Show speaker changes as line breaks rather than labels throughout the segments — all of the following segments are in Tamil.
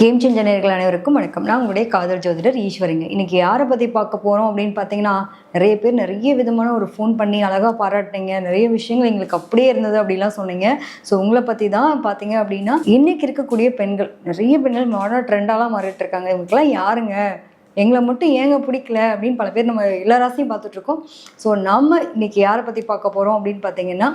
கேம் சேஞ்சர் அனைவருக்கும் வணக்கம். நான் உங்களுடைய காதல் ஜோதிடர் ஈஸ்வரிங்க. இன்னைக்கு யாரை பற்றி பார்க்க போகிறோம் அப்படின்னு பார்த்தீங்கன்னா நிறைய பேர் நிறைய விதமான ஒரு ஃபோன் பண்ணி அழகாக பாராட்டினீங்க. நிறைய விஷயங்கள் எங்களுக்கு அப்படியே இருந்தது அப்படிலாம் சொன்னீங்க. ஸோ உங்களை பற்றி தான் பார்த்தீங்க அப்படின்னா இன்னைக்கு இருக்கக்கூடிய பெண்கள் நிறைய பெண்கள் மாடர்ன் ட்ரெண்டாலாம் மாறிட்டு இருக்காங்க. இவங்களுக்குலாம் யாருங்க? எங்களை மட்டும் ஏங்க பிடிக்கல? அப்படின்னு பல பேர் நம்ம எல்லா ராசியும் பார்த்துட்ருக்கோம் ஸோ நம்ம இன்னைக்கு யாரை பற்றி பார்க்க போகிறோம் அப்படின்னு பார்த்தீங்கன்னா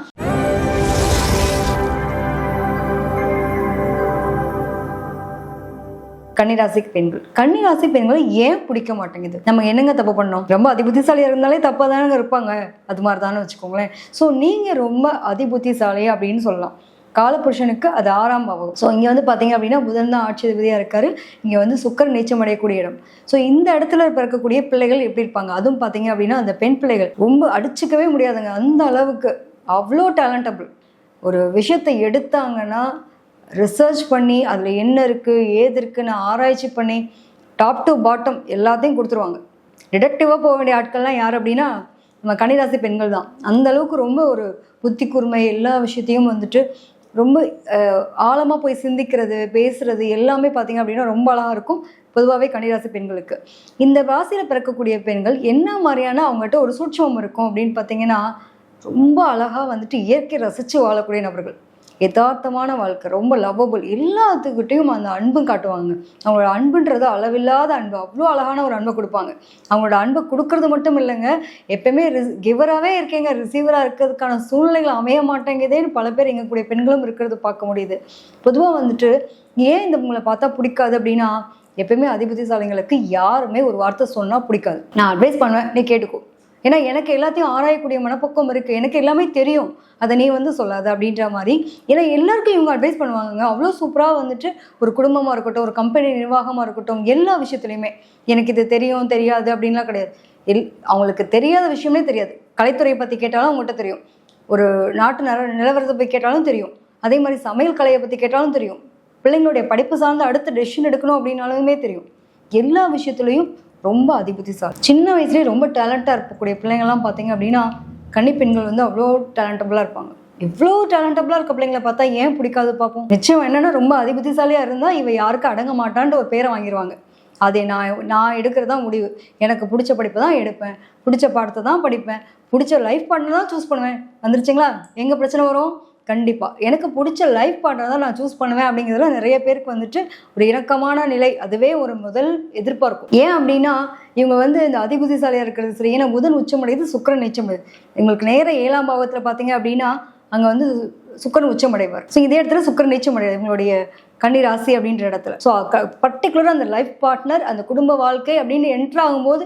கன்னிராசி பெண்கள். கன்னிராசி பெண்களை ஏன் பிடிக்க மாட்டேங்குது? நம்ம என்னங்க தப்பு பண்ணோம்? ரொம்ப அதிபுத்திசாலியாக இருந்தாலே தப்பா தானே இருப்பாங்க. அது மாதிரி தானே வச்சுக்கோங்களேன். ஸோ நீங்கள் ரொம்ப அதிபுத்திசாலி அப்படின்னு சொல்லலாம். காலபுருஷனுக்கு அது ஆறாம் பாவம் ஸோ இங்கே வந்து பார்த்தீங்க அப்படின்னா புதன் தான் ஆட்சி அதிபதியாக இருக்காரு. இங்கே வந்து சுக்கர் நீச்சம் அடையக்கூடிய இடம். ஸோ இந்த இடத்துல பிறக்கக்கூடிய பிள்ளைகள் எப்படி இருப்பாங்க? அதுவும் பார்த்தீங்க அப்படின்னா அந்த பெண் பிள்ளைகள் ரொம்ப அடிச்சுக்கவே முடியாதுங்க. அந்த அளவுக்கு அவ்வளோ டேலண்டபிள் ஒரு விஷயத்தை எடுத்தாங்கன்னா ரிசர்ச் பண்ணி அதில் என்ன இருக்குது ஏது இருக்குன்னு ஆராய்ச்சி பண்ணி டாப் டு பாட்டம் எல்லாத்தையும் கொடுத்துருவாங்க. டிடெக்டிவாக போக வேண்டிய ஆட்கள்லாம் யார் அப்படின்னா நம்ம கன்னிராசி பெண்கள் தான். அந்த அளவுக்கு ரொம்ப ஒரு புத்தி கூர்மை எல்லா விஷயத்தையும் வந்துட்டு ரொம்ப ஆழமாக போய் சிந்திக்கிறது பேசுகிறது எல்லாமே பார்த்திங்க அப்படின்னா ரொம்ப அழகாக இருக்கும். பொதுவாகவே கன்னிராசி பெண்களுக்கு. இந்த ராசியில் பிறக்கக்கூடிய பெண்கள் என்ன மாதிரியான அவங்ககிட்ட ஒரு சூட்சமம் இருக்கும் அப்படின்னு பார்த்தீங்கன்னா ரொம்ப அழகாக வந்துட்டு இயற்கை ரசித்து வாழக்கூடிய நபர்கள். யதார்த்தமான வாழ்க்கை ரொம்ப லவ்வபுள் எல்லாத்துக்கிட்டையும் அந்த அன்பும் காட்டுவாங்க. அவங்களோட அன்புன்றது அளவில்லாத அன்பு. அவ்வளோ அழகான ஒரு அன்பை கொடுப்பாங்க. அவங்களோட அன்பை கொடுக்கறது மட்டும் இல்லைங்க. எப்பயுமே ரிஸ் கிவராகவே இருக்கீங்க. ரிசீவராக இருக்கிறதுக்கான சூழ்நிலைகள் அமைய மாட்டேங்குதேன்னு பல பேர் எங்கக்கூடிய பெண்களும் இருக்கிறது பார்க்க முடியுது. பொதுவாக வந்துட்டு ஏன் இந்த உங்களை பார்த்தா பிடிக்காது அப்படின்னா எப்பயுமே அதிபதிசாலிங்களுக்கு யாருமே ஒரு வார்த்தை சொன்னால் பிடிக்காது. நான் அட்வைஸ் பண்ணுவேன். நீ கேட்டுக்கோ. ஏன்னா எனக்கு எல்லாத்தையும் ஆராயக்கூடிய மனப்பக்கம் இருக்குது எனக்கு எல்லாமே தெரியும். அதை நீ வந்து சொல்லாது அப்படின்ற மாதிரி. ஏன்னா எல்லாருக்கும் இவங்க அட்வைஸ் பண்ணுவாங்க அவ்வளோ சூப்பராக வந்துட்டு ஒரு குடும்பமாக இருக்கட்டும் ஒரு கம்பெனி நிர்வாகமாக இருக்கட்டும் எல்லா விஷயத்துலையுமே. எனக்கு இது தெரியும் தெரியாது அப்படின்லாம் கிடையாது. எல் அவங்களுக்கு தெரியாத விஷயமே தெரியாது. கலைத்துறையை பற்றி கேட்டாலும் அவங்ககிட்ட தெரியும். ஒரு நாட்டு நில நிலவரத்தை போய் கேட்டாலும் தெரியும். அதே மாதிரி சமையல் கலையை பற்றி கேட்டாலும் தெரியும். பிள்ளைங்களுடைய படிப்பு சார்ந்து அடுத்த டெசிஷன் எடுக்கணும் அப்படின்னாலுமே தெரியும். எல்லா விஷயத்துலையும் ரொம்ப அதிபுத்திசாலி சின்ன வயசுலேயே ரொம்ப டேலண்ட்டாக இருக்கக்கூடிய பிள்ளைங்கள்லாம் பார்த்தீங்க அப்படின்னா கன்னி பெண்கள் வந்து அவ்வளோ டேலண்டபுளாக இருப்பாங்க. இவ்வளோ டேலண்டபுளாக இருக்க பிள்ளைங்களை பார்த்தா ஏன் பிடிக்காது பார்ப்போம் நிச்சயம் என்னென்னா ரொம்ப அதிபுத்திசாலியாக இருந்தால் இவ யாருக்கும் அடங்க மாட்டான்ட்டு ஒரு பேரை வாங்கிடுவாங்க அதை நான் நான் எடுக்கிறது தான் முடிவு. எனக்கு பிடிச்ச படிப்பை தான் எடுப்பேன். பிடிச்ச பாடத்தை தான் படிப்பேன். பிடிச்ச லைஃப் பண்ண தான் சூஸ் பண்ணுவேன். வந்துருச்சுங்களா? எங்கே பிரச்சனை வரும்? கண்டிப்பாக எனக்கு பிடிச்ச லைஃப் பார்ட்னர் தான் நான் சூஸ் பண்ணுவேன் அப்படிங்கிறதுல நிறைய பேருக்கு வந்துட்டு ஒரு இணக்கமான நிலை. அதுவே ஒரு முதல் எதிர்பார்க்கும் ஏன் அப்படின்னா இவங்க வந்து இந்த அதிபுத்திசாலியாக இருக்கிறது சரி ஏன்னா புதன் உச்சமடையுது சுக்கரன் நீச்சமடையுது. எங்களுக்கு நேர ஏழாம் பாவத்தில் பார்த்தீங்க அப்படின்னா அங்கே வந்து சுக்கரன் உச்சமடைவார். ஸோ இதே இடத்துல சுக்கரன் நீச்சமடையாது இவங்களுடைய கன்னி ராசி அப்படின்ற இடத்துல. ஸோ பர்டிகுலராக அந்த லைஃப் பார்ட்னர் அந்த குடும்ப வாழ்க்கை அப்படின்னு என்ட்ரு ஆகும்போது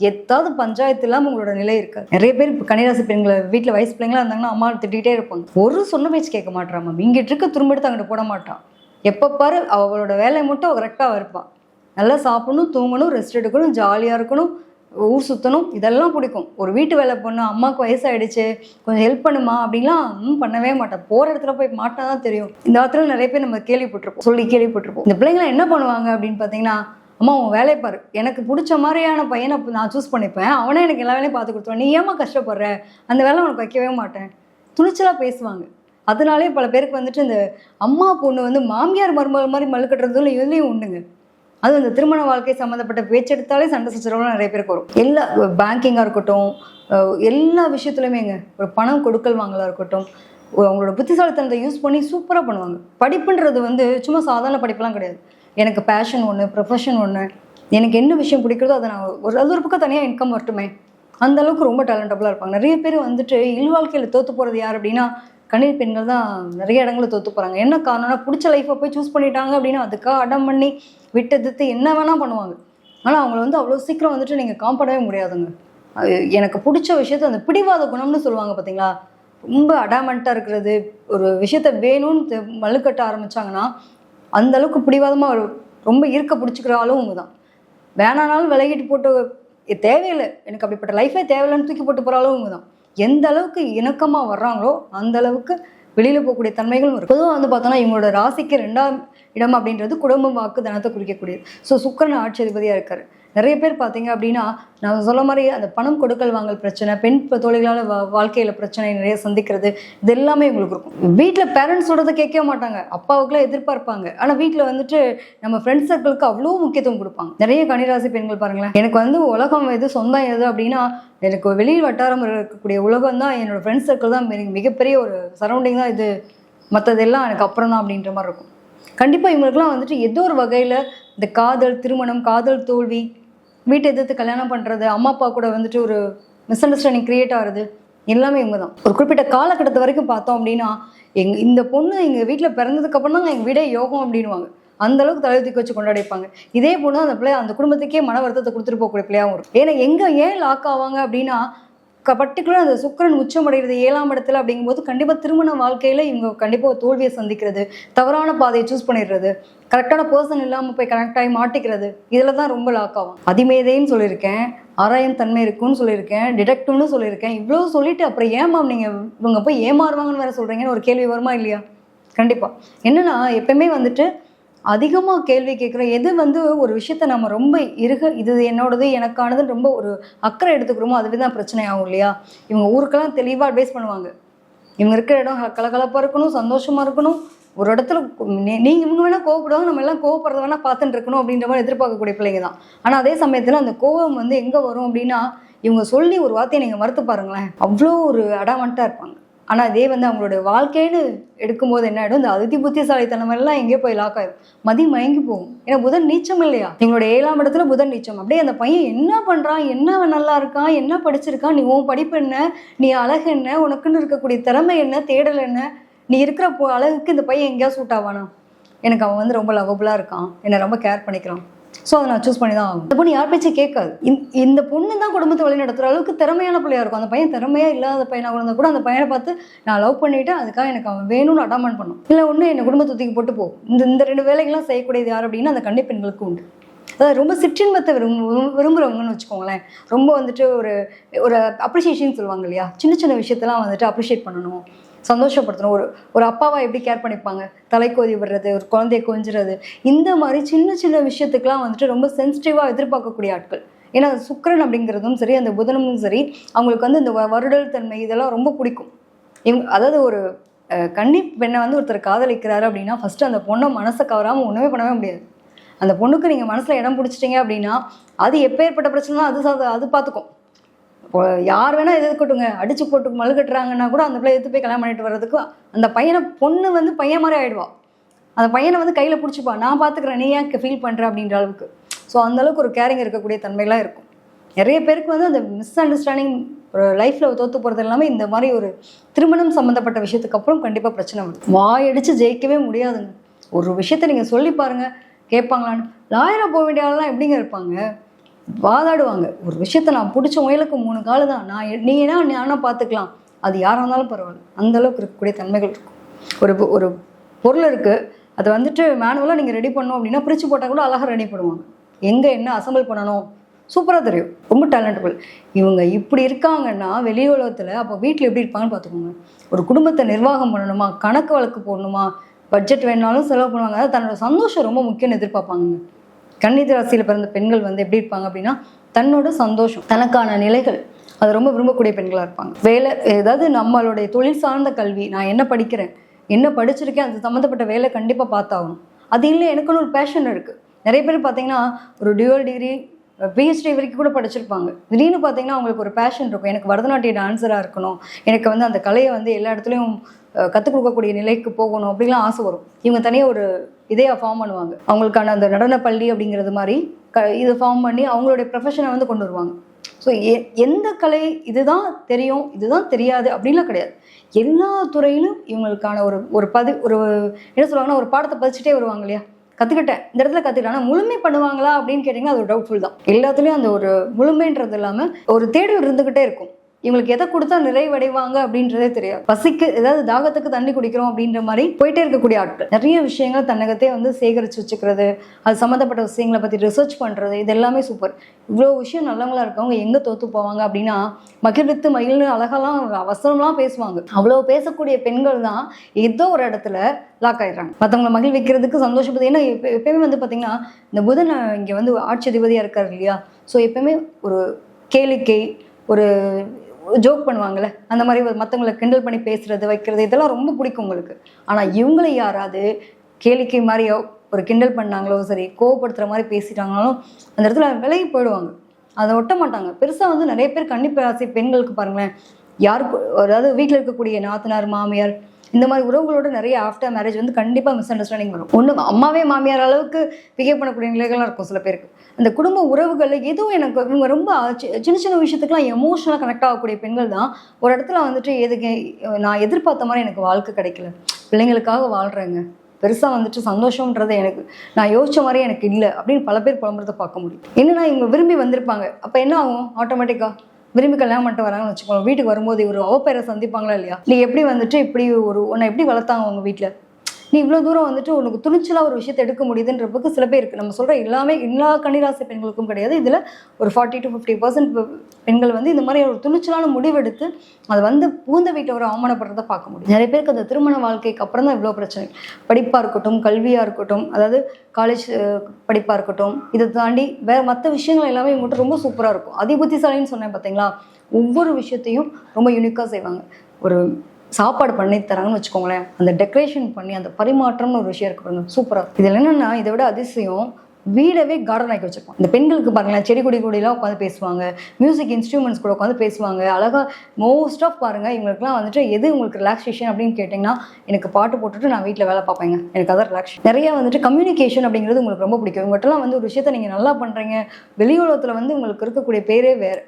எதாவது பஞ்சாயத்து இல்லாமல் உங்களோட நிலை இருக்காது. நிறைய பேர் இப்போ கன்னிராசி பெண்களை வீட்டில் வயசு பிள்ளைங்களா இருந்தாங்கன்னா அம்மா திட்டிகிட்டே இருப்பாங்க. ஒரு சொன்ன பேச்சு கேட்க மாட்டான் மேம் இங்கிட்டு இருக்க துரும்ப அங்கிட்டு போட மாட்டான் எப்போ பாரு அவளோட வேலையை மட்டும் கரெக்டாக இருப்பான் நல்லா சாப்பிடணும் தூங்கணும் ரெஸ்ட் எடுக்கணும் ஜாலியாக இருக்கணும் ஊர் சுற்றணும் இதெல்லாம் பிடிக்கும். ஒரு வீட்டு வேலை பொண்ணு அம்மாவுக்கு வயசாயிடுச்சு கொஞ்சம் ஹெல்ப் பண்ணுமா? அப்படின்லாம் ம் பண்ணவே மாட்டேன் போகிற இடத்துல போய் மாட்டா தான் தெரியும். இந்த காலத்தில் நிறைய பேர் நம்ம கேள்விப்பட்டிருப்போம். சொல்லி கேள்விப்பட்டிருப்போம். இந்த பிள்ளைங்களாம் என்ன பண்ணுவாங்க அப்படின்னு பார்த்தீங்கன்னா அம்மா உன் வேலையை பாரு. எனக்கு பிடிச்ச மாதிரியான பையனை நான் சூஸ் பண்ணிப்பேன். அவனே எனக்கு எல்லா வேலையும் பார்த்து கொடுத்துருவான். நீ ஏமா கஷ்டப்படுற? அந்த வேலை உனக்கு வைக்கவே மாட்டேன். துணிச்சலாக பேசுவாங்க. அதனாலே பல பேருக்கு வந்துட்டு இந்த அம்மா பொண்ணு வந்து மாமியார் மருமகள் மாதிரி மழுக்கட்டுறதுல இதுலேயும் உண்டுங்க. அது அந்த திருமண வாழ்க்கை சம்மந்தப்பட்ட பேச்செடுத்தாலே சண்டை சச்சரவுலாம் நிறைய பேருக்கு வரும். எல்லா பேங்கிங்காக இருக்கட்டும் எல்லா விஷயத்துலையுமேங்க. ஒரு பணம் கொடுக்கல் வாங்கலாக இருக்கட்டும் அவங்களோட புத்திசாலித்தனத்தை யூஸ் பண்ணி சூப்பராக பண்ணுவாங்க. படிப்புன்றது வந்து சும்மா சாதாரண படிப்புலாம் கிடையாது. எனக்கு பேஷன் ஒன்று ப்ரொஃபஷன் ஒன்று எனக்கு என்ன விஷயம் பிடிக்கிறதோ அதை நான் ஒரு அது ஒரு பக்கம் தனியாக இன்கம் வரட்டுமே. அந்த அளவுக்கு ரொம்ப டேலண்டபுளாக இருப்பாங்க. நிறைய பேர் வந்துட்டு இல்வாழ்க்கையில் தோற்று போகிறது யார் அப்படின்னா கண்ணீர் பெண்கள் தான் நிறைய இடங்களில் தோற்று போகிறாங்க என்ன காரணம்னா பிடிச்ச லைஃப்பை போய் சூஸ் பண்ணிட்டாங்க அப்படின்னா அதுக்காக அடம் பண்ணி விட்டெடுத்து என்ன வேணால் பண்ணுவாங்க. ஆனால் அவங்கள வந்து அவ்வளோ சீக்கிரம் வந்துட்டு நீங்கள் காம்படவே முடியாதுங்க. அது எனக்கு பிடிச்ச விஷயத்த அந்த பிடிவாத குணம்னு சொல்லுவாங்க பார்த்தீங்களா ரொம்ப அடாமெண்ட்டாக இருக்கிறது ஒரு விஷயத்த வேணும்னு தெ- மல்லுக்கட்ட ஆரம்பிச்சாங்கன்னா அந்த அளவுக்கு பிடிவாதமாக ஒரு ரொம்ப ஈர்க்க பிடிச்சிக்கிற ஆளும் அவங்க தான். வேணானாலும் விலகிட்டு போட்டு தேவையில்லை. எனக்கு அப்படிப்பட்ட லைஃபே தேவையில்லைன்னு தூக்கி போட்டு போகிற அளவு தான். எந்த அளவுக்கு இணக்கமாக வர்றாங்களோ அந்த அளவுக்கு வெளியில் போகக்கூடிய தன்மைகளும் இருக்கும் பொதுவாக வந்து பார்த்தோன்னா இவங்களோட ராசிக்கு ரெண்டாம் இடம் அப்படின்றது குடும்பம் வாக்கு தனத்தை குறிக்கக்கூடியது. ஸோ சுக்கரன் ஆட்சி அதிபதியாக இருக்காரு. நிறைய பேர் பார்த்தீங்க அப்படின்னா நான் சொல்ல மாதிரி அந்த பணம் கொடுக்கல் வாங்கல் பிரச்சனை பெண் தொழிலாளர் தோழிகளால் வா வாழ்க்கையில் பிரச்சனை நிறைய சந்திக்கிறது இது எல்லாமே உங்களுக்கு இருக்கும். வீட்டில் பேரண்ட்ஸ் சொல்கிறத கேட்கவே மாட்டாங்க. அப்பாவுக்குலாம் எதிர்பார்ப்பாங்க. ஆனால் வீட்டில் வந்துட்டு நம்ம ஃப்ரெண்ட்ஸ் சர்க்கிளுக்கு அவ்வளோ முக்கியத்துவம் கொடுப்பாங்க. நிறைய கனிராசி பெண்கள் பாருங்களேன். எனக்கு வந்து உலகம் எது சொந்தம் எது அப்படின்னா எனக்கு வெளியில் வட்டாரம் இருக்கக்கூடிய உலகம் தான் என்னோட ஃப்ரெண்ட்ஸ் சர்க்கிள் தான் மிக- மிகப்பெரிய ஒரு சரௌண்டிங் தான். இது மற்றதெல்லாம் எனக்கு அப்புறம் தான் அப்படின்ற மாதிரி இருக்கும். கண்டிப்பாக இவங்களுக்குலாம் வந்துட்டு ஏதோ ஒரு வகையில் இந்த காதல் திருமணம் காதல் தோல்வி வீட்டை எதிர்த்து கல்யாணம் பண்ணுறது அம்மா அப்பா கூட வந்துட்டு ஒரு மிஸ் அண்டர்ஸ்டாண்டிங் க்ரியேட் ஆகுது எல்லாமே இவங்க தான் ஒரு குறிப்பிட்ட காலகட்டத்து வரைக்கும் பார்த்தோம் அப்படின்னா எங்க இந்த பொண்ணு எங்கள் வீட்டில் பிறந்ததுக்கப்புறம் தான் எங்கள் வீடே யோகம் அப்படின்னுவாங்க. அந்த அளவுக்கு தலை தூக்கி வச்சு கொண்டாடிப்பாங்க. இதே பொண்ணு அந்த பிள்ளை அந்த குடும்பத்துக்கே மன வருத்தத்தை கொடுத்துட்டு போகக்கூடிய பிள்ளையாகவும் இருக்கும் ஏன்னா எங்கே ஏன் லாக் ஆவாங்க அப்படின்னா பர்டிகுலர் அந்த சுக்கிரன் உச்சமடைகிறது ஏழாம் இடத்துல அப்படிங்கும்போது கண்டிப்பாக திருமண வாழ்க்கையில் இவங்க கண்டிப்பாக ஒரு தோல்வியை சந்திக்கிறது. தவறான பாதையை சூஸ் பண்ணிடுறது. கரெக்டான பர்சன் இல்லாமல் போய் கனெக்ட் ஆகி மாட்டிக்கிறது. இதில் தான் ரொம்ப லாக் ஆகும். அதிமேதைன்னு சொல்லியிருக்கேன். ஆராயம் தன்மை இருக்குன்னு சொல்லியிருக்கேன். டிடெக்டிவ்னு சொல்லியிருக்கேன். இவ்வளோ சொல்லிட்டு அப்புறம் ஏமாம் நீங்கள் இவங்க போய் ஏமாறுவாங்கன்னு வேற சொல்கிறீங்கன்னு ஒரு கேள்வி வருமா இல்லையா? கண்டிப்பாக என்னன்னா எப்பயுமே வந்துட்டு அதிகமாக கேள்வி கேட்குறோம் எது வந்து ஒரு விஷயத்த நம்ம ரொம்ப இருக இது என்னோடது எனக்கானதுன்னு ரொம்ப ஒரு அக்கறை எடுத்துக்கிறோமோ அதுவே தான் பிரச்சனை ஆகும் இல்லையா? இவங்க ஊருக்கெல்லாம் தெளிவாக அட்வைஸ் பண்ணுவாங்க. இவங்க இருக்கிற இடம் கலகலப்பாக இருக்கணும் சந்தோஷமாக இருக்கணும். ஒரு இடத்துல நீங்கள் நீங்க இவங்க வேணா கோவப்படுவாங்க நம்ம எல்லாம் கோவப்படுறத வேணா பார்த்துட்டு இருக்கணும் அப்படின்ற மாதிரி எதிர்பார்க்கக்கூடிய பிள்ளைங்க தான். ஆனால் அதே சமயத்தில் அந்த கோவம் வந்து எங்கே வரும் அப்படின்னா இவங்க சொல்லி ஒரு வார்த்தையை நீங்கள் மறுத்து பாருங்களேன் அவ்வளோ ஒரு அடாமண்ட்டாக இருப்பாங்க. ஆனால் அதே வந்து அவங்களோட வாழ்க்கைன்னு எடுக்கும்போது என்ன ஆகிடும் இந்த அதிதி புத்திசாலித்தனம் எல்லாம் எங்கேயோ போய் லாக் ஆகிடும் மதி மயங்கி போகும். ஏன்னா புதன் நீச்சம் இல்லையா? எங்களோட ஏழாம் இடத்துல புதன் நீச்சம். அப்படியே அந்த பையன் என்ன பண்ணுறான் என்ன அவன் நல்லா இருக்கான்? என்ன படிச்சிருக்கான்? நீ உன் படிப்பு என்ன? நீ அழகு என்ன? உனக்குன்னு இருக்கக்கூடிய திறமை என்ன? தேடல் என்ன? நீ இருக்கிற அழகுக்கு இந்த பையன் எங்கேயா சூட் ஆவானா? எனக்கு அவன் வந்து ரொம்ப லவபுளாக இருக்கான். என்னை ரொம்ப கேர் பண்ணிக்கிறான். ஸோ அதை நான் சூஸ் பண்ணி தான் ஆகும் இந்த பொண்ணு யார் பேச்சு கேட்காது. இந்த- பொண்ணு தான் குடும்பத்தை வழி நடத்துகிற அளவுக்கு திறமையான பிள்ளையா இருக்கும். அந்த பையன் திறமையாக இல்லாத பையனாக இருந்தால் கூட அந்த பையனை பார்த்து நான் லவ் பண்ணிவிட்டு அதுக்காக எனக்கு அவன் வேணும்னு அடாமெண்ட் பண்ணும் இல்லை ஒன்று என்னை குடும்பத்தை தூக்கி போட்டு போ. இந்த இந்த ரெண்டு வேலைகள்லாம் செய்யக்கூடியது யார் அப்படின்னா அந்த கண்டிப்பெண்களுக்கு உண்டு. அதாவது ரொம்ப சிற்றின்பத்தை விரும்பு விரும்புகிறவங்கன்னு வச்சுக்கோங்களேன். ரொம்ப வந்துட்டு ஒரு ஒரு அப்ரிஷியேஷன் சொல்லுவாங்க இல்லையா? சின்ன சின்ன விஷயத்தெல்லாம் வந்துட்டு அப்ரிஷியேட் பண்ணணும். சந்தோஷப்படுத்தணும். ஒரு ஒரு அப்பாவா எப்படி கேர் பண்ணிப்பாங்க? தலைக்கோதி விடுறது ஒரு குழந்தைய கொஞ்சுறது. இந்த மாதிரி சின்ன சின்ன விஷயத்துக்கெல்லாம் வந்துட்டு ரொம்ப சென்சிட்டிவாக எதிர்பார்க்கக்கூடிய ஆட்கள். ஏன்னா சுக்கரன் அப்படிங்கிறதும் சரி அந்த புதனமும் சரி அவங்களுக்கு வந்து இந்த வ- வருடல் தன்மை இதெல்லாம் ரொம்ப பிடிக்கும். இவங்க அதாவது ஒரு கன்னி பெண்ணை வந்து ஒருத்தர் காதலிக்கிறாரு அப்படின்னா ஃபஸ்ட்டு அந்த பொண்ணை மனசை கவராமல் ஒன்றுமே பண்ணவே முடியாது. அந்த பொண்ணுக்கு நீங்கள் மனசில் இடம் பிடிச்சிட்டீங்க அப்படின்னா அது எப்பேற்பட்ட பிரச்சனை அது சா- அது பார்த்துக்கும் இப்போ யார் வேணால் எதிர்க்கட்டுங்க அடிச்சு போட்டு மழுகட்டுறாங்கன்னா கூட அந்த பிள்ளை எடுத்து போய் கல்யாணம் பண்ணிட்டு வர்றதுக்கு அந்த பையனை பொண்ணு வந்து பையன் மாதிரி ஆகிடுவா அந்த பையனை வந்து கையில் பிடிச்சிப்பா. நான் பார்த்துக்கிறேன் நீ ஏன் ஃபீல் பண்ணுற அப்படின்ற அளவுக்கு. ஸோ அந்தளவுக்கு ஒரு கேரிங் இருக்கக்கூடிய தன்மைலாம் இருக்கும். நிறைய பேருக்கு வந்து அந்த மிஸ் அண்டர்ஸ்டாண்டிங் ஒரு லைஃப்பில் தோற்று போகிறது எல்லாமே இந்த மாதிரி ஒரு திருமணம் சம்மந்தப்பட்ட விஷயத்துக்கு அப்புறம் கண்டிப்பாக பிரச்சனை வரும். வாயடிச்சு ஜெயிக்கவே முடியாதுங்க. ஒரு விஷயத்த நீங்கள் சொல்லி பாருங்கள் கேட்பாங்களான்னு. லாயராக போக வேண்டிய ஆளெலாம் எப்படிங்க இருப்பாங்க? வாதாடுவாங்க. ஒரு விஷயத்த நான் பிடிச்ச முயலுக்கு மூணு காலு தான். நான் நீனா நீ பார்த்துக்கலாம் அது யாராக இருந்தாலும் பரவாயில்ல. அந்த அளவுக்கு இருக்கக்கூடிய தன்மைகள் இருக்கும். ஒரு ஒரு பொருள் இருக்குது அதை வந்துட்டு மேனுவலாக நீங்கள் ரெடி பண்ணோம் அப்படின்னா பிரித்து போட்டால் கூட அழகாக ரெடி பண்ணுவாங்க. எங்கே என்ன அசம்பிள் பண்ணணும்? சூப்பராக தெரியும். ரொம்ப டேலண்டபுள் இவங்க இப்படி இருக்காங்கன்னா வெளி உலகத்தில் அப்போ வீட்டில் எப்படி இருப்பாங்கன்னு பார்த்துக்கோங்க ஒரு குடும்பத்தை நிர்வாகம் பண்ணணுமா? கணக்கு வழக்கு போடணுமா? பட்ஜெட் வேணாலும் செலவு பண்ணுவாங்க. தன்னோட சந்தோஷம் ரொம்ப முக்கியம்னு எதிர்பார்ப்பாங்க கன்னித ராசியில் பிறந்த பெண்கள் வந்து எப்படி இருப்பாங்க அப்படின்னா தன்னோட சந்தோஷம் தனக்கான நிலைகள் அது ரொம்ப விரும்பக்கூடிய பெண்களாக இருப்பாங்க. வேலை ஏதாவது நம்மளுடைய தொழில் சார்ந்த கல்வி நான் என்ன படிக்கிறேன் என்ன படிச்சிருக்கேன் அது சம்மந்தப்பட்ட வேலை கண்டிப்பாக பார்த்தாகணும். அது இல்லை எனக்குன்னு ஒரு பேஷன் இருக்குது நிறைய பேர் பார்த்தீங்கன்னா ஒரு டியூவல் டிகிரி பிஹெச்டி வரைக்கும் கூட படிச்சிருப்பாங்க. திடீர்னு பார்த்தீங்கன்னா அவங்களுக்கு ஒரு பேஷன் இருக்கும். எனக்கு பரதநாட்டிய டான்ஸராக இருக்கணும். எனக்கு வந்து அந்த கலையை வந்து எல்லா இடத்துலையும் கற்றுக் கொடுக்கக்கூடிய நிலைக்கு போகணும் அப்படிலாம் ஆசை வரும். இவங்க தனியாக ஒரு இதே ஃபார்ம் பண்ணுவாங்க. அவங்களுக்கான அந்த நடனப் பள்ளி அப்படிங்கிறது மாதிரி க இது ஃபார்ம் பண்ணி அவங்களுடைய ப்ரொஃபஷனை வந்து கொண்டு வருவாங்க. ஸோ எந்த கலை இதுதான் தெரியும் இதுதான் தெரியாது அப்படின்லாம் கிடையாது. எல்லா துறையிலும் இவங்களுக்கான ஒரு ஒரு பதி ஒரு என்ன சொல்லுவாங்கன்னா ஒரு பாடத்தை பதிச்சுட்டே வருவாங்க இல்லையா? கற்றுக்கிட்டேன் இந்த இடத்துல கற்றுக்கிட்டேன் முழுமை பண்ணுவாங்களா அப்படின்னு கேட்டிங்கன்னா அது ஒரு டவுட்ஃபுல் தான். எல்லாத்துலேயும் அந்த ஒரு முழுமைன்றது இல்லாமல் ஒரு தேடல் இருந்துக்கிட்டே இருக்கும். இவங்களுக்கு எதை கொடுத்தா நிறைவடைவாங்க அப்படின்றதே தெரியாது. பசிக்கு ஏதாவது தாகத்துக்கு தண்ணி குடிக்கிறோம் அப்படின்ற மாதிரி போயிட்டே இருக்கக்கூடிய ஆட்கள். நிறைய விஷயங்கள் தன்னகத்தே வந்து சேகரித்து வச்சுக்கிறது அது சம்மந்தப்பட்ட விஷயங்களை பற்றி ரிசர்ச் பண்ணுறது இது எல்லாமே சூப்பர் இவ்வளோ விஷயம் நல்லவங்களா இருக்கவங்க எங்கே தோத்து போவாங்க அப்படின்னா மகிழ்வித்து மகிழ்னு அழகெல்லாம் வசனம்லாம் பேசுவாங்க. அவ்வளோ பேசக்கூடிய பெண்கள் தான் ஏதோ ஒரு இடத்துல லாக் ஆயிடுறாங்க. மற்றவங்களை மகிழ்விக்கிறதுக்கு சந்தோஷப்பது ஏன்னா எப்பயுமே வந்து பார்த்திங்கன்னா இந்த புதன் இங்கே வந்து ஆட்சி அதிபதியாக இருக்காரு இல்லையா? ஸோ எப்பயுமே ஒரு கேளிக்கை ஒரு ஜோக் பண்ணுவாங்கல்ல அந்த மாதிரி மற்றவங்களை கிண்டல் பண்ணி பேசுறது வைக்கிறது இதெல்லாம் ரொம்ப பிடிக்கும் உங்களுக்கு. ஆனால் இவங்களை யாராவது கேளிக்கை மாதிரியோ ஒரு கிண்டல் பண்ணாங்களோ சரி கோவப்படுத்துகிற மாதிரி பேசிட்டாங்களோ அந்த இடத்துல விலகி போயிடுவாங்க. அதை ஒட்ட மாட்டாங்க. பெருசாக வந்து நிறைய பேர் கன்னிப்பராசி பெண்களுக்கு பாருங்களேன் யாருக்கு அதாவது வீட்டில் இருக்கக்கூடிய நாத்தனார் மாமியார் இந்த மாதிரி உறவுகளோட நிறைய ஆஃப்டர் மேரேஜ் வந்து கண்டிப்பாக மிஸ் அண்டர்ஸ்டாண்டிங் வரும். ஒன்று அம்மாவே மாமியார் அளவுக்கு பிஹேவ் பண்ணக்கூடிய நிலைகள்லாம் இருக்கும் சில பேருக்கு. அந்த குடும்ப உறவுகளில் எதுவும் எனக்கு இவங்க ரொம்ப சி- சின்ன சின்ன விஷயத்துக்குலாம் எமோஷனலாக கனெக்ட் ஆகக்கூடிய பெண்கள் தான். ஒரு இடத்துல வந்துட்டு எதுக்கு நான் எதிர்பார்த்த மாதிரி எனக்கு வாழ்க்கை கிடைக்கல. பிள்ளைங்களுக்காக வாழ்கிறேங்க பெருசாக வந்துட்டு சந்தோஷம்ன்றது எனக்கு நான் யோசிச்ச மாதிரி எனக்கு இல்லை அப்படின்னு பல பேர் புலம்புறத பார்க்க முடியும். என்னன்னா இவங்க விரும்பி வந்திருப்பாங்க. அப்போ என்ன ஆகும்? ஆட்டோமேட்டிக்காக விரும்பி கல்யாணம் பண்ணிட்டு வராங்கன்னு வச்சுக்கோங்க. வீட்டுக்கு வரும்போது ஒரு அவப்பேரை சந்திப்பாங்களா இல்லையா? நீ எப்படி வந்துட்டு இப்படி ஒரு உன்னை எப்படி வளர்த்தாங்க உங்க வீட்டில் நீ இவ்வளோ தூரம் வந்துட்டு உனக்கு துணிச்சலாக ஒரு விஷயத்தை எடுக்க முடியுதுன்றதுக்கு சில பேர் இருக்குது நம்ம சொல்கிற எல்லாமே எல்லா கன்னிராசி பெண்களுக்கும் கிடையாது. இதில் ஒரு ஃபார்ட்டி டு ஃபிஃப்டி பர்சன்ட் பெண்கள் வந்து இந்த மாதிரி ஒரு துணிச்சலான முடிவெடுத்து அதை வந்து பூந்த வீட்டை ஒரு அவமானப்படுறத பார்க்க முடியும். நிறைய பேருக்கு அந்த திருமண வாழ்க்கைக்கு அப்புறம் தான் இவ்வளோ பிரச்சனை படிப்பாக இருக்கட்டும் கல்வியாக இருக்கட்டும் அதாவது காலேஜ் படிப்பாக இருக்கட்டும் இதை தாண்டி வேறு மற்ற விஷயங்கள் எல்லாமே இவங்ககிட்ட ரொம்ப சூப்பராக இருக்கும். அதிபுத்திசாலின்னு சொன்னேன் பார்த்தீங்களா ஒவ்வொரு விஷயத்தையும் ரொம்ப யூனிக்காக செய்வாங்க. ஒரு சாப்பாடு பண்ணி தராங்கன்னு வச்சுக்கோங்களேன். அந்த டெக்கரேஷன் பண்ணி அந்த பரிமாற்றம்னு ஒரு விஷயம் இருக்கு பாருங்க. சூப்பராக இதில் என்னென்னா இதை விட அதிசயம் வீடவே கார்டன் ஆக்கி வச்சிருப்பாங்க இந்த பெண்களுக்கு பாருங்களேன் செடி கொடி கொடியெல்லாம் உட்காந்து பேசுவாங்க. மியூசிக் இன்ஸ்ட்ருமெண்ட்ஸ் கூட உட்காந்து பேசுவாங்க. அழகாக மோஸ்ட் ஆஃப் பாருங்கள் இவங்களுக்குலாம் வந்துட்டு எது உங்களுக்கு ரிலாக்ஸேஷன் அப்படின்னு கேட்டிங்கன்னா எனக்கு பாட்டு போட்டுட்டு நான் வீட்டில் வேலை பார்ப்பேங்க. எனக்கு அதான் ரிலாக்ஸ் நிறைய வந்துட்டு கம்யூனிகேஷன் அப்படிங்கிறது உங்களுக்கு ரொம்ப பிடிக்கும். இவங்கள்ட்டலாம் வந்து ஒரு விஷயத்தை நீங்கள் நல்லா பண்ணுறீங்க வெளி உலகத்தில் வந்து உங்களுக்கு இருக்கக்கூடிய பேரே வேறு.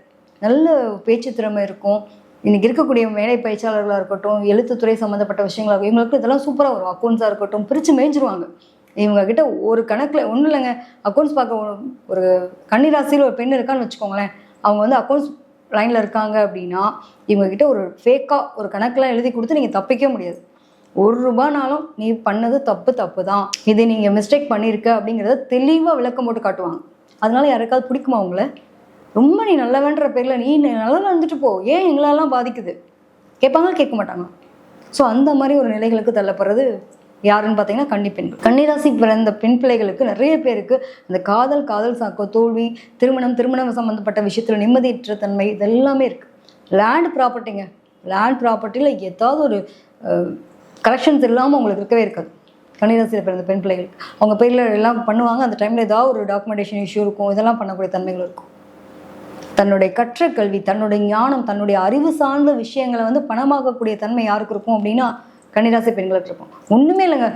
நல்ல பேச்சு திறமை இருக்கும். இன்னைக்கு இருக்கக்கூடிய வேலை பயிற்சியாளர்களாக இருக்கட்டும் எழுத்துத்துறை சம்மந்தப்பட்ட விஷயங்களாக இவங்களுக்கு இதெல்லாம் சூப்பராக வரும். அக்கௌண்ட்ஸாக இருக்கட்டும் பிரித்து மேய்ஞ்சிருவாங்க. இவங்க கிட்ட ஒரு கணக்கில் ஒன்றும் இல்லைங்க. அக்கௌண்ட்ஸ் பார்க்க ஒரு- கன்னிராசியில் ஒரு பெண் இருக்கான்னு வச்சுக்கோங்களேன். அவங்க வந்து அக்கௌண்ட்ஸ் லைனில் இருக்காங்க அப்படின்னா இவங்க கிட்ட ஒரு ஃபேக்காக ஒரு கணக்கெலாம் எழுதி கொடுத்து நீங்கள் தப்பிக்க முடியாது. ஒரு ரூபானாலும் நீ பண்ணது தப்பு தப்பு தான். இது நீங்கள் மிஸ்டேக் பண்ணியிருக்க அப்படிங்கிறத தெளிவாக விளக்கம் போட்டு காட்டுவாங்க. அதனால யாருக்காவது பிடிக்குமா அவங்கள ரொம்ப நீ நல்லவன்ற பேரில் நீ நல்லா வந்துட்டு போ. ஏன் எங்களெல்லாம் பாதிக்குது? கேட்பாங்க கேட்க மாட்டாங்க ஸோ அந்த மாதிரி ஒரு நிலைகளுக்கு தள்ளப்படுறது யாருன்னு பார்த்தீங்கன்னா கன்னி பெண் கன்னிராசி பிறந்த பெண் பிள்ளைகளுக்கு நிறைய பேருக்கு அந்த காதல் காதல் சாக்கோ தோல்வி திருமணம் திருமணம் சம்மந்தப்பட்ட விஷயத்தில் நிம்மதியற்ற தன்மை இதெல்லாமே இருக்குது லேண்ட் ப்ராப்பர்ட்டிங்க லேண்ட் ப்ராப்பர்ட்டியில் ஏதாவது ஒரு கலெக்ஷன்ஸ் இல்லாமல் உங்களுக்கு இருக்கவே இருக்காது. கன்னிராசியில் பிறந்த பெண் பிள்ளைகளுக்கு அவங்க பேரில் எல்லாம் பண்ணுவாங்க. அந்த டைமில் ஏதாவது ஒரு டாக்குமெண்டேஷன் இஷ்யூ இருக்கும். இதெல்லாம் பண்ணக்கூடிய தன்மைகள் இருக்கும். தன்னுடைய கற்ற கல்வி தன்னுடைய ஞானம் தன்னுடைய அறிவு சார்ந்த விஷயங்களை வந்து பணமாக்கக்கூடிய தன்மை யாருக்கு இருக்கும் அப்படின்னா கன்னிராசி பெண்களுக்கு இருக்கும். ஒன்றுமே இல்லைங்க.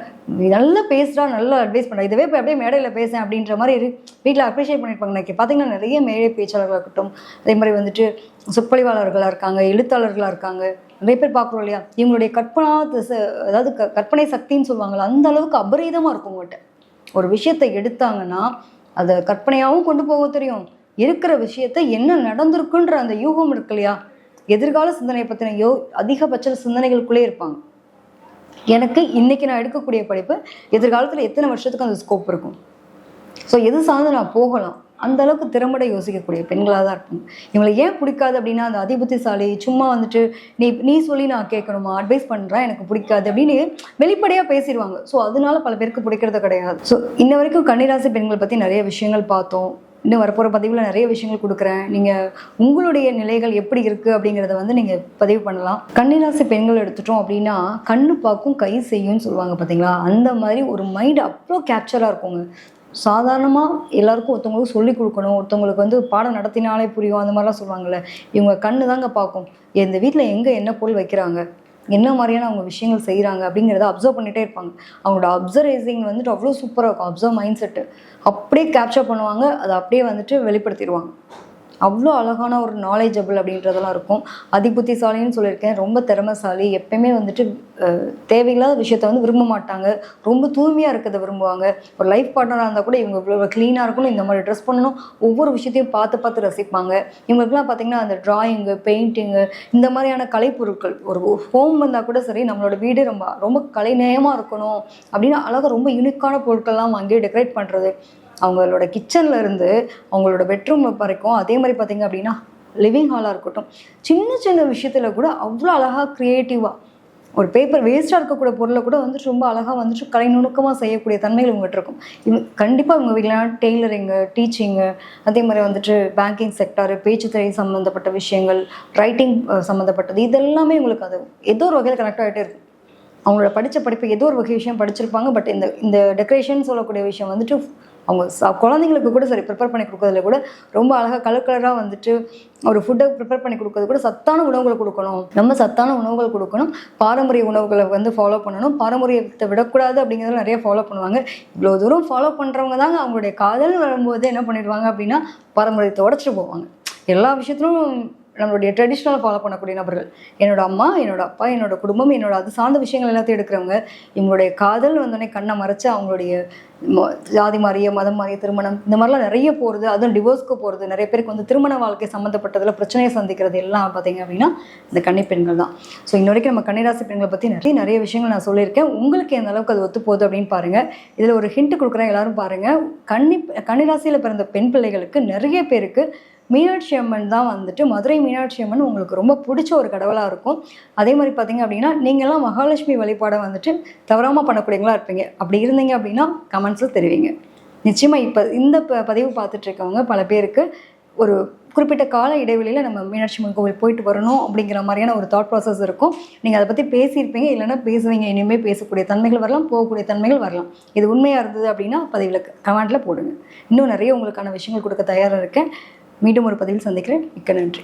நல்லா பேசுகிறா நல்லா அட்வைஸ் பண்ணுறா இதுவே இப்போ அப்படியே மேடையில் பேசேன் அப்படின்ற மாதிரி வீட்டில் அப்ரிஷியேட் பண்ணியிருப்பாங்க இன்னைக்கு பார்த்தீங்கன்னா நிறைய மேடை பேச்சாளர்களாக இருக்கட்டும் அதே மாதிரி வந்துட்டு சொற்பொழிவாளர்களாக இருக்காங்க எழுத்தாளர்களாக இருக்காங்க. நிறைய பேர் பார்க்குறோம் இல்லையா? இவங்களுடைய கற்பனா அதாவது க கற்பனை சக்தின்னு சொல்லுவாங்களா அந்த அளவுக்கு அபரீதமாக இருக்கும் உங்கள்கிட்ட ஒரு விஷயத்தை எடுத்தாங்கன்னா அதை கற்பனையாகவும் கொண்டு போக தெரியும். இருக்கிற விஷயத்த என்ன நடந்திருக்குன்ற அந்த யூகம் இருக்கு இல்லையா? எதிர்கால சிந்தனையை பற்றின யோ அதிகபட்ச சிந்தனைகளுக்குள்ளே இருப்பாங்க. எனக்கு இன்னைக்கு நான் எடுக்கக்கூடிய படிப்பு எதிர்காலத்தில் எத்தனை வருஷத்துக்கு அந்த ஸ்கோப் இருக்கும்? ஸோ எது சார்ந்து நான் போகலாம்? அந்த அளவுக்கு திறம்பட யோசிக்கக்கூடிய பெண்களாக தான் இருக்கும் இவங்களை ஏன் பிடிக்காது அப்படின்னா அந்த அதிபுத்திசாலி சும்மா வந்துட்டு நீ நீ சொல்லி நான் கேட்கணுமா? அட்வைஸ் பண்ணுறேன் எனக்கு பிடிக்காது. அப்படின்னு வெளிப்படையாக பேசிடுவாங்க. ஸோ அதனால பல பேருக்கு பிடிக்கிறது கிடையாது. ஸோ இன்ன வரைக்கும் கன்னிராசி பெண்கள் பற்றி நிறைய விஷயங்கள் பார்த்தோம். இன்னும் வரப்போகிற பதிவில் நிறைய விஷயங்கள் கொடுக்குறேன். நீங்கள் உங்களுடைய நிலைகள் எப்படி இருக்குது அப்படிங்கிறத வந்து நீங்கள் பதிவு பண்ணலாம். கன்னிராசி பெண்கள் எடுத்துட்டோம் அப்படின்னா கண்ணு பார்க்கும் கை செய்யும்னு சொல்லுவாங்க பார்த்தீங்களா அந்த மாதிரி ஒரு மைண்ட் அவ்வளோ கேப்சராக இருக்குங்க. சாதாரணமாக எல்லாருக்கும் ஒருத்தவங்களுக்கு சொல்லி கொடுக்கணும். ஒருத்தவங்களுக்கு வந்து பாடம் நடத்தினாலே புரியும். அந்த மாதிரிலாம் சொல்லுவாங்கள்ல இவங்க கண்ணு தாங்க பார்க்கும். இந்த வீட்டில் எங்கே என்ன பொருள் வைக்கிறாங்க? என்ன மாதிரியான அவங்க விஷயங்கள் செய்கிறாங்க அப்படிங்கிறத அப்சர்வ் பண்ணிகிட்டே இருப்பாங்க. அவங்களோட அப்சர்வைசிங் வந்துட்டு அவ்வளோ சூப்பராக இருக்கும். அப்சர்வ் மைண்ட் செட்டு அப்படியே கேப்சர் பண்ணுவாங்க. அதை அப்படியே வந்துட்டு வெளிப்படுத்திடுவாங்க. அவ்வளோ அழகான ஒரு நாலேஜபிள் அப்படின்றதெல்லாம் இருக்கும். அதிபுத்திசாலின்னு சொல்லியிருக்கேன். ரொம்ப திறமைசாலி. எப்பயுமே வந்துட்டு தேவையில்லாத விஷயத்த வந்து விரும்ப மாட்டாங்க. ரொம்ப தூய்மையாக இருக்கிறத விரும்புவாங்க. ஒரு லைஃப் பார்ட்னராக இருந்தால் கூட இவங்க இவ்வளோ க்ளீனாக இருக்கணும் இந்த மாதிரி ட்ரெஸ் பண்ணணும். ஒவ்வொரு விஷயத்தையும் பார்த்து பார்த்து ரசிப்பாங்க. இவங்களுக்குலாம் பார்த்தீங்கன்னா அந்த ட்ராயிங்கு பெயிண்டிங்கு இந்த மாதிரியான கலைப்பொருட்கள். ஒரு ஹோம் வந்தால் கூட சரி நம்மளோட வீடு ரொம்ப ரொம்ப கலைநயமாக இருக்கணும். அப்படின்னு அழகாக ரொம்ப யூனிக்கான பொருட்கள்லாம் வாங்கி டெக்கரேட் பண்ணுறது அவங்களோட கிச்சனில் இருந்து அவங்களோட பெட்ரூம் வரைக்கும் அதே மாதிரி பார்த்தீங்க அப்படின்னா லிவிங் ஹாலாக இருக்கட்டும் சின்ன சின்ன விஷயத்தில் கூட அவ்வளோ அழகாக க்ரியேட்டிவாக ஒரு பேப்பர் வேஸ்ட்டாக இருக்கக்கூடிய பொருளை கூட வந்துட்டு ரொம்ப அழகாக வந்துட்டு கலை நுணுக்கமாக செய்யக்கூடிய தன்மைகள் இவங்ககிட்ட இருக்கும். இவங்க கண்டிப்பாக இவங்க வீட்டில் டெய்லரிங்கு டீச்சிங்கு அதே மாதிரி வந்துட்டு பேங்கிங் செக்டாரு பேச்சுத்துறை சம்மந்தப்பட்ட விஷயங்கள் ரைட்டிங் சம்மந்தப்பட்டது இதெல்லாமே உங்களுக்கு அது ஏதோ ஒரு வகையில் கனெக்ட் ஆகிட்டே இருக்கும். அவங்களோட படித்த படிப்பு ஏதோ ஒரு வகை விஷயம் படிச்சிருப்பாங்க பட் இந்த இந்த டெக்கரேஷன் சொல்லக்கூடிய விஷயம் வந்துட்டு அவங்க ச குழந்தைங்களுக்கு கூட சரி ப்ரிப்பேர் பண்ணி கொடுக்கறதுல கூட ரொம்ப அழகாக கலர் கலராக வந்துட்டு ஒரு ஃபுட்டை ப்ரிப்பேர் பண்ணி கொடுக்கறது கூட சத்தான உணவுகள் கொடுக்கணும். நம்ம சத்தான உணவுகள் கொடுக்கணும். பாரம்பரிய உணவுகளை வந்து ஃபாலோ பண்ணணும். பாரம்பரியத்தை விடக்கூடாது அப்படிங்கிறத நிறைய ஃபாலோ பண்ணுவாங்க. இவ்வளோ தூரம் ஃபாலோ பண்ணுறவங்க தாங்க அவங்களுடைய காதல் வரும்போது என்ன பண்ணிடுவாங்க அப்படின்னா பாரம்பரியத்தை உடச்சிட்டு போவாங்க. எல்லா விஷயத்திலும் நம்மளுடைய ட்ரெடிஷ்னல் ஃபாலோ பண்ணக்கூடிய நபர்கள். என்னோட அம்மா என்னோட அப்பா என்னோட குடும்பம் என்னோட அது சார்ந்த விஷயங்கள் எல்லாத்தையும் எடுக்கிறவங்க இவங்களுடைய காதல் வந்தோடனே கண்ணை மறைச்சு அவங்களுடைய ஜாதி மாறிய மதம் மாறிய திருமணம் இந்த மாதிரிலாம் நிறைய போகிறது அதுவும் டிவோர்ஸ்க்கு போகிறது நிறைய பேருக்கு வந்து திருமண வாழ்க்கை சம்மந்தப்பட்டதில் பிரச்சனையை சந்திக்கிறது எல்லாம் பார்த்தீங்க அப்படின்னா இந்த கன்னி பெண்கள் தான். ஸோ இன்ன வரைக்கும் நம்ம கன்னிராசி பெண்களை பற்றி நிறைய நிறைய விஷயங்கள் நான் சொல்லியிருக்கேன். உங்களுக்கு எந்த அளவுக்கு அது ஒத்து போகுது அப்படின்னு பாருங்கள் இதில் ஒரு ஹிண்ட் கொடுக்குறேன் எல்லாரும் பாருங்கள் கன்னி கன்னிராசியில் பிறந்த பெண் பிள்ளைகளுக்கு நிறைய பேருக்கு மீனாட்சி அம்மன் தான் வந்துட்டு மதுரை மீனாட்சி அம்மன் உங்களுக்கு ரொம்ப பிடிச்ச ஒரு கடவுளாக இருக்கும். அதே மாதிரி பார்த்தீங்க அப்படின்னா நீங்கள்லாம் மகாலட்சுமி வழிபாடை வந்துட்டு தவறாமல் பண்ணக்கூடியவங்களா இருப்பீங்க. அப்படி இருந்தீங்க அப்படின்னா கமெண்ட்ஸில் தெரிவிங்க. நிச்சயமாக இப்போ இந்த ப பதிவு பார்த்துட்டு இருக்கவங்க பல பேருக்கு ஒரு குறிப்பிட்ட கால இடைவெளியில் நம்ம மீனாட்சி அம்மன் கோவில் போயிட்டு வரணும் அப்படிங்கிற மாதிரியான ஒரு தாட் ப்ராசஸ் இருக்கும். நீங்கள் அதை பற்றி பேசியிருப்பீங்க இல்லைன்னா பேசுவீங்க இனிமேல் பேசக்கூடிய தன்மைகள் வரலாம் போகக்கூடிய தன்மைகள் வரலாம். இது உண்மையாக இருந்தது அப்படின்னா பதிவில் கமெண்ட்டில் போடுங்க. இன்னும் நிறைய உங்களுக்கான விஷயங்கள் கொடுக்க தயாராக இருக்கேன். மீண்டும் ஒரு பதிவில் சந்திக்கிறேன். மிக்க நன்றி.